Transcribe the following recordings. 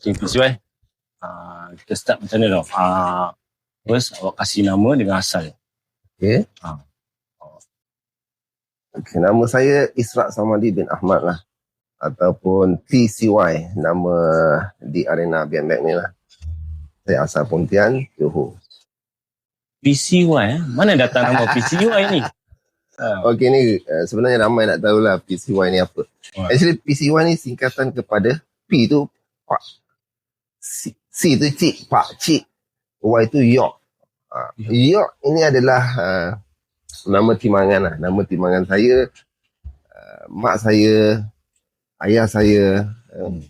Okay, Pisuai. Uh, kita start macam mana tau. Uh, first, awak kasih nama dengan asal. Okay. Ha. okay. Nama saya Israk Samadi bin Ahmad lah. Ataupun TCY. Nama di arena BMX ni lah. Saya asal Pontian, Johor. PCY eh? Mana datang nama PCY ni? Uh, Okay ni uh, sebenarnya ramai nak tahu lah PCY ni apa. Actually PCY ni singkatan kepada P tu Pak. C, C tu Cik, Pak Cik. Y tu Yok. Uh, Yok ini adalah uh, nama timangan lah. Nama timangan saya. Uh, mak saya, ayah saya, uh, Hmm.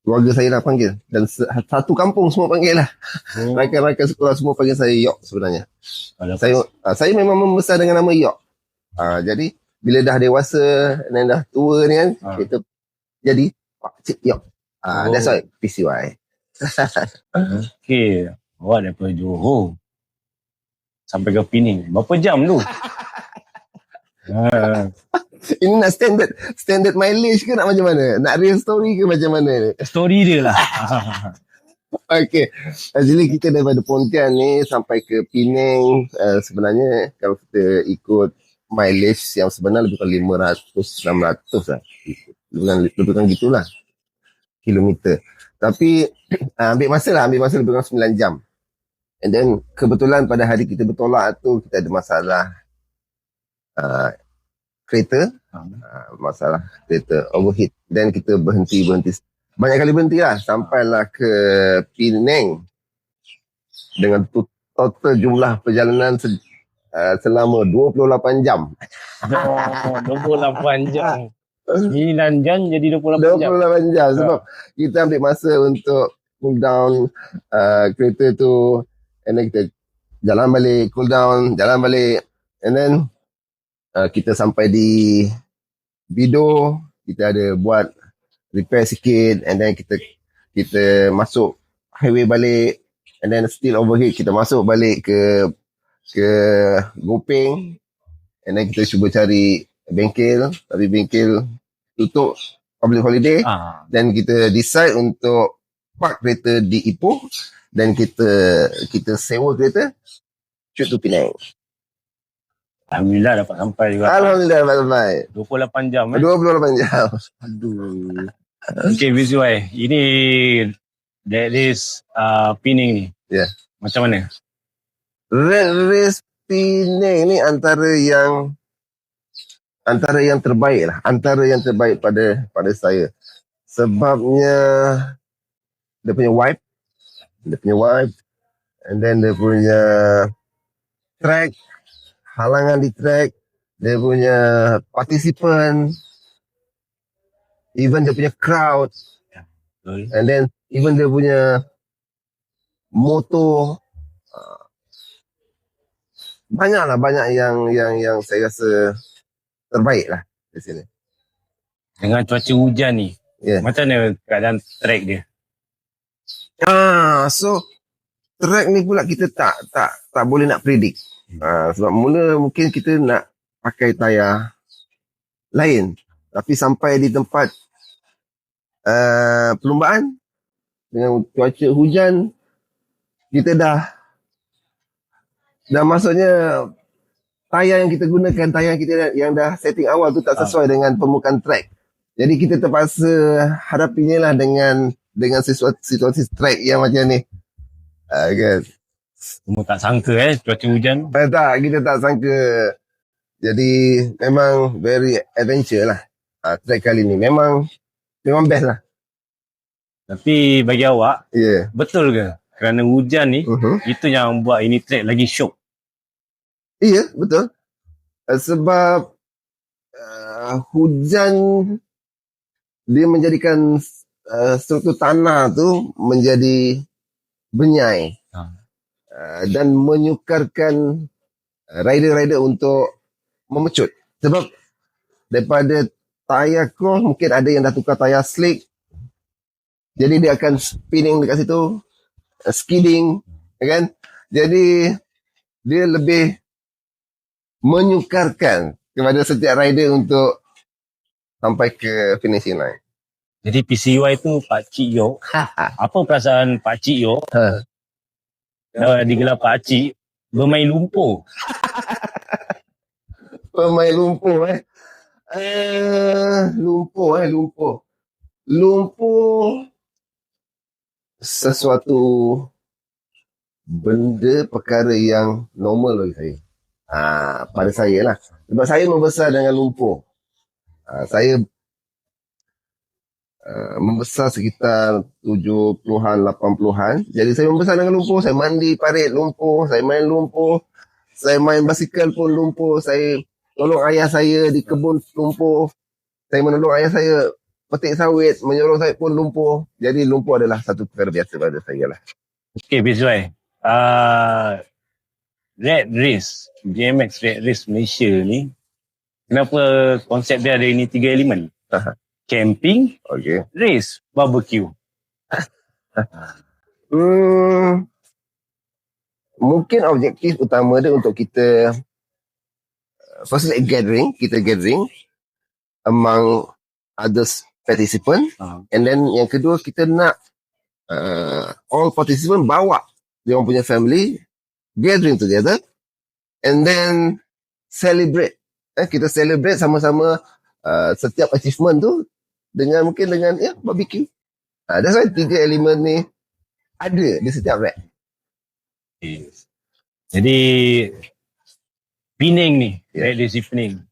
keluarga saya lah panggil. Dan satu kampung semua panggil lah. oh, Rakan-rakan sekolah semua panggil saya Yok sebenarnya. Saya uh, saya memang membesar dengan nama Yok. Uh, jadi bila dah dewasa dan dah tua ni kan, Ah. kita jadi Pak Cik Yok. Uh, Oh. That's why PCY. Okay. Awak daripada Johor. Sampai ke Pening. Berapa jam tu? uh, Ini nak standard standard mileage ke nak macam mana? Nak real story ke macam mana story dia lah. Okay. Actually kita daripada Pontian ni sampai ke Penang uh, sebenarnya kalau kita ikut mileage yang sebenar lebih kurang 500 600 lah. Lebih kurang, lebih kurang gitulah. Kilometer. Tapi uh, ambil masa lah, ambil masa lebih kurang 9 jam. And then kebetulan pada hari kita bertolak tu kita ada masalah uh, kereta, uh, masalah kereta overheat. Then kita berhenti berhenti banyak kali berhenti lah sampailah ke Penang dengan total jumlah perjalanan se, uh, selama 28 jam. Oh, 28 jam. 9 jam jadi 28 jam. 28 jam. Sebab kita ambil masa untuk cool down uh, kereta tu and then kita jalan balik, cool down, jalan balik. And then uh, kita sampai di Bido, kita ada buat repair sikit and then kita kita masuk highway balik. And then still overheat kita masuk balik ke ke Gopeng. And then kita cuba cari bengkel tapi bengkel tutup public holiday Ah, dan kita decide untuk park kereta di Ipoh dan kita kita sewa kereta shoot to Penang. Alhamdulillah dapat sampai juga. Alhamdulillah dapat sampai. 28 jam eh. 28 jam. Aduh. Okay, Visuai. Ini that is uh, Pening ni. Ya. Macam mana? Red Race Penang ni antara yang antara yang terbaik lah. Antara yang terbaik pada pada saya. Sebabnya dia punya wipe. Dia punya wipe. And then dia punya track. Halangan di track. Dia punya participant. Even dia punya crowd. And then even dia punya motor uh, banyak lah banyak yang yang yang saya rasa terbaik lah di sini. Dengan cuaca hujan ni. Ya. Macam mana keadaan track dia? Ah, so track ni pula kita tak tak tak boleh nak predict. Ah, sebab mula mungkin kita nak pakai tayar lain. Tapi sampai di tempat uh, perlumbaan dengan cuaca hujan kita dah dah maksudnya tayar yang kita gunakan tayar kita yang dah setting awal tu tak sesuai dengan permukaan track. Jadi kita terpaksa hadapinya lah dengan dengan situasi, situasi track yang macam ni. Uh, kan? Semua tak sangka eh cuaca hujan. Eh, tak, kita tak sangka. Jadi memang very adventure lah. Uh, track kali ni memang memang best lah. Tapi bagi awak. Yeah. betul ke? Kerana hujan ni, Uh-huh. itu yang buat ini track lagi syok. Iya, betul. Uh, sebab uh, hujan dia menjadikan uh, struktur tanah tu menjadi benyai. Ha. Uh, dan menyukarkan rider-rider untuk memecut. Sebab daripada tayar cross mungkin ada yang dah tukar tayar slick. Jadi dia akan spinning dekat situ. Uh, skidding. Kan? Jadi dia lebih menyukarkan kepada setiap rider untuk sampai ke finishing line. Jadi PCY tu Pak Cik Yok. Apa perasaan Pak Cik Yok? Ha. Uh, digelar Pak Cik bermain lumpur. Pemain lumpur eh. Eh, lumpur eh, lumpur. Lumpur sesuatu benda perkara yang normal bagi saya. Ah, pada saya lah. Sebab saya membesar dengan lumpur. Ah, saya uh, membesar sekitar 70-an, 80-an. Jadi saya membesar dengan lumpur. Saya mandi parit lumpur. Saya main lumpur. Saya main basikal pun lumpur. Saya tolong ayah saya di kebun lumpur. Saya menolong ayah saya petik sawit, menyuruh sawit pun lumpur. Jadi lumpur adalah satu perkara biasa pada saya lah. Okay, PCY. Uh, Red Race, BMX Red Race Malaysia ni, kenapa konsep dia ada ini tiga elemen? Aha. Camping, Okay. race, barbecue. Hmm, mungkin objektif utama dia untuk kita uh, firstly gathering, kita gathering among others participant Uh, and then yang kedua kita nak uh, all participant bawa dia orang punya family gathering together and then celebrate eh, kita celebrate sama-sama uh, setiap achievement tu dengan mungkin dengan ya barbecue uh, that's why tiga elemen ni ada di setiap rap okay. Jadi, Penang ni, Ya. Red di Penang.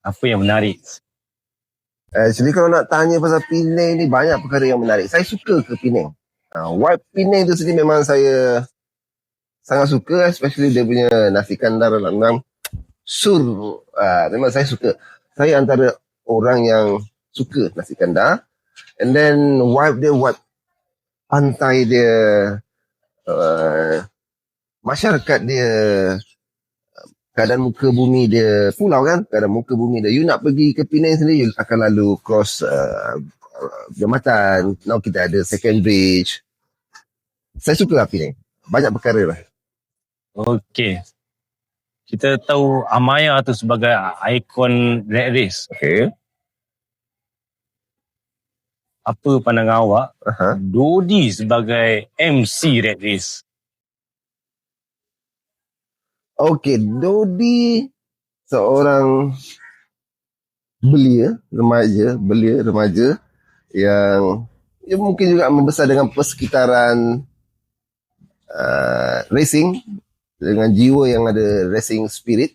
Apa yang menarik? Actually kalau nak tanya pasal Penang ni banyak perkara yang menarik. Saya suka ke Penang. Uh, wipe Penang tu sendiri memang saya sangat suka especially dia punya nasi kandar dalam sur. Uh, memang saya suka. Saya antara orang yang suka nasi kandar. And then wipe dia wipe pantai dia uh, masyarakat dia keadaan muka bumi dia pulau kan keadaan muka bumi dia you nak pergi ke Penang sendiri you akan lalu cross uh, uh, jambatan now kita ada second bridge saya suka lah Penang banyak perkara lah Okay. Kita tahu Amaya tu sebagai ikon Red Race. okay Apa pandangan awak uh-huh. Dodi sebagai MC Red Race. okay Dodi seorang belia remaja belia remaja yang dia mungkin juga membesar dengan persekitaran uh, racing dengan jiwa yang ada racing spirit.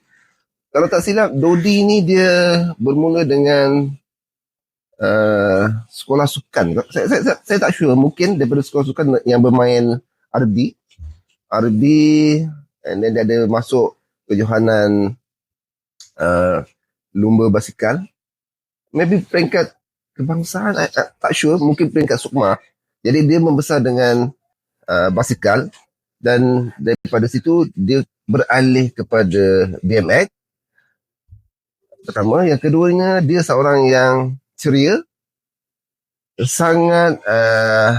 Kalau tak silap, Dodi ni dia bermula dengan uh, sekolah sukan. Saya, saya, saya, saya tak sure, mungkin daripada sekolah sukan yang bermain RB. RB, and then dia ada masuk kejohanan uh, lumba basikal. Maybe peringkat kebangsaan, I, I, tak sure, mungkin peringkat sukma. Jadi dia membesar dengan uh, basikal dan daripada situ dia beralih kepada BMX. Pertama, yang keduanya dia seorang yang ceria, sangat uh,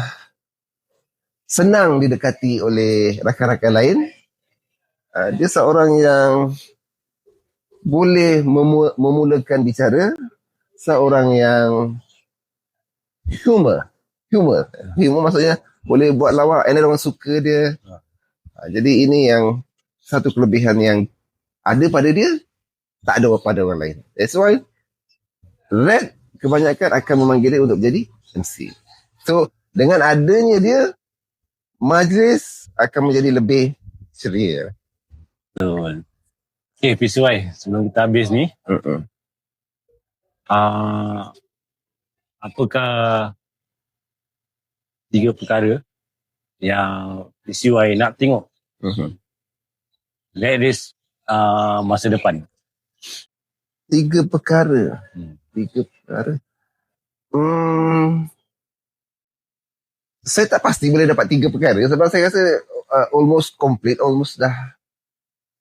senang didekati oleh rakan-rakan lain. Uh, dia seorang yang boleh memu- memulakan bicara, seorang yang humor. Humor. Humor maksudnya boleh buat lawak and orang suka dia. Ha, jadi ini yang satu kelebihan yang ada pada dia, tak ada pada orang lain. That's why Red kebanyakan akan memanggil dia untuk jadi MC. So, dengan adanya dia, majlis akan menjadi lebih ceria. Betul. Okay, PCY. Sebelum kita habis ni, Uh-uh. uh, apakah tiga perkara yang PCY nak tengok Uh-huh. Red Race uh, masa depan? Tiga perkara. Hmm. Tiga perkara. Hmm. Saya tak pasti boleh dapat tiga perkara sebab saya rasa uh, almost complete, almost dah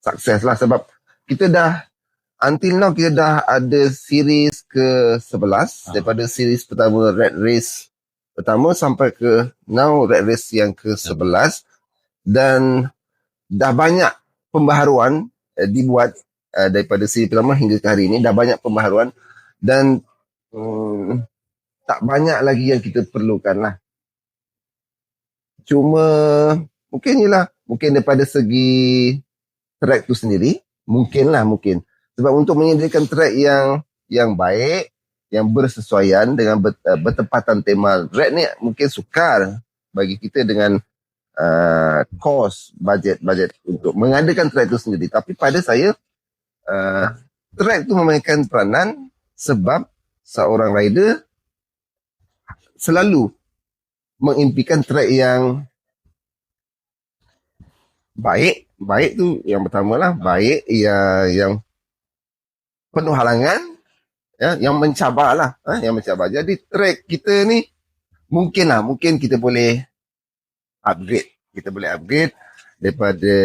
sukses lah sebab kita dah until now kita dah ada series ke 11 Ah. daripada series pertama Red Race pertama sampai ke now Red Race yang ke 11 dan dah banyak pembaharuan uh, dibuat uh, daripada series pertama hingga ke hari ini dah banyak pembaharuan dan um, tak banyak lagi yang kita perlukan lah. Cuma mungkin je lah, mungkin daripada segi track tu sendiri, mungkin lah mungkin. Sebab untuk menyediakan track yang yang baik, yang bersesuaian dengan uh, bertepatan tema red ni mungkin sukar bagi kita dengan uh, cost budget budget untuk mengadakan track itu sendiri. Tapi pada saya uh, track tu memainkan peranan sebab seorang rider selalu mengimpikan track yang baik. Baik tu yang pertama lah. Baik ya, yang penuh halangan. Ya, yang mencabar lah. Ha, yang mencabar. Jadi track kita ni mungkin lah. Mungkin kita boleh upgrade. Kita boleh upgrade daripada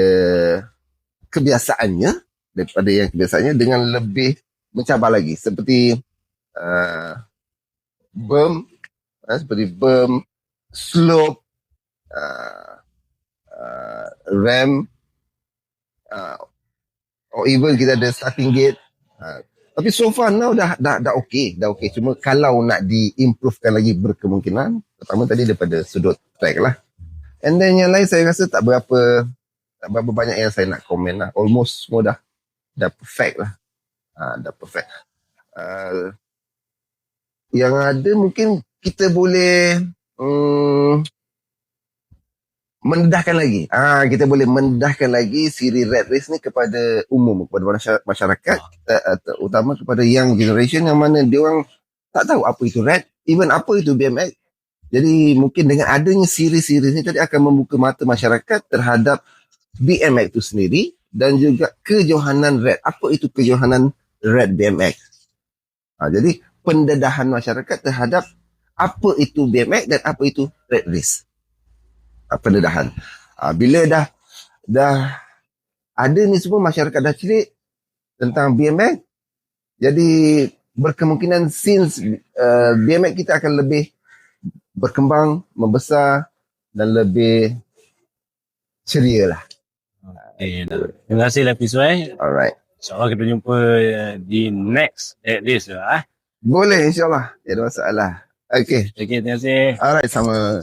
kebiasaannya. Daripada yang kebiasaannya dengan lebih mencabar lagi. Seperti uh, berm. Uh, seperti berm. Slope. Uh, uh, ramp. Uh, or even kita ada starting gate. Uh, tapi so far now dah dah dah okey, dah okey. Cuma kalau nak diimprovekan lagi berkemungkinan, pertama tadi daripada sudut track lah. And then yang lain saya rasa tak berapa tak berapa banyak yang saya nak komen lah. Almost semua dah dah perfect lah. Ha, dah perfect. Uh, yang ada mungkin kita boleh um, mendedahkan lagi. Ah kita boleh mendedahkan lagi siri red race ni kepada umum kepada masya- masyarakat uh, uh, terutama kepada young generation yang mana dia orang tak tahu apa itu red, even apa itu BMX. Jadi mungkin dengan adanya siri-siri ni tadi akan membuka mata masyarakat terhadap BMX itu sendiri dan juga kejohanan red. Apa itu kejohanan red BMX? Ha, jadi pendedahan masyarakat terhadap apa itu BMX dan apa itu red race uh, pendedahan. Uh, bila dah dah ada ni semua masyarakat dah celik tentang BMX, jadi berkemungkinan since uh, BMX kita akan lebih berkembang, membesar dan lebih ceria lah. Okay. Terima kasih Lapis Wai. Alright. InsyaAllah kita jumpa uh, di next at this lah. Eh. Boleh insyaAllah. Tidak ada masalah. Okay. Okay, terima kasih. Alright, sama.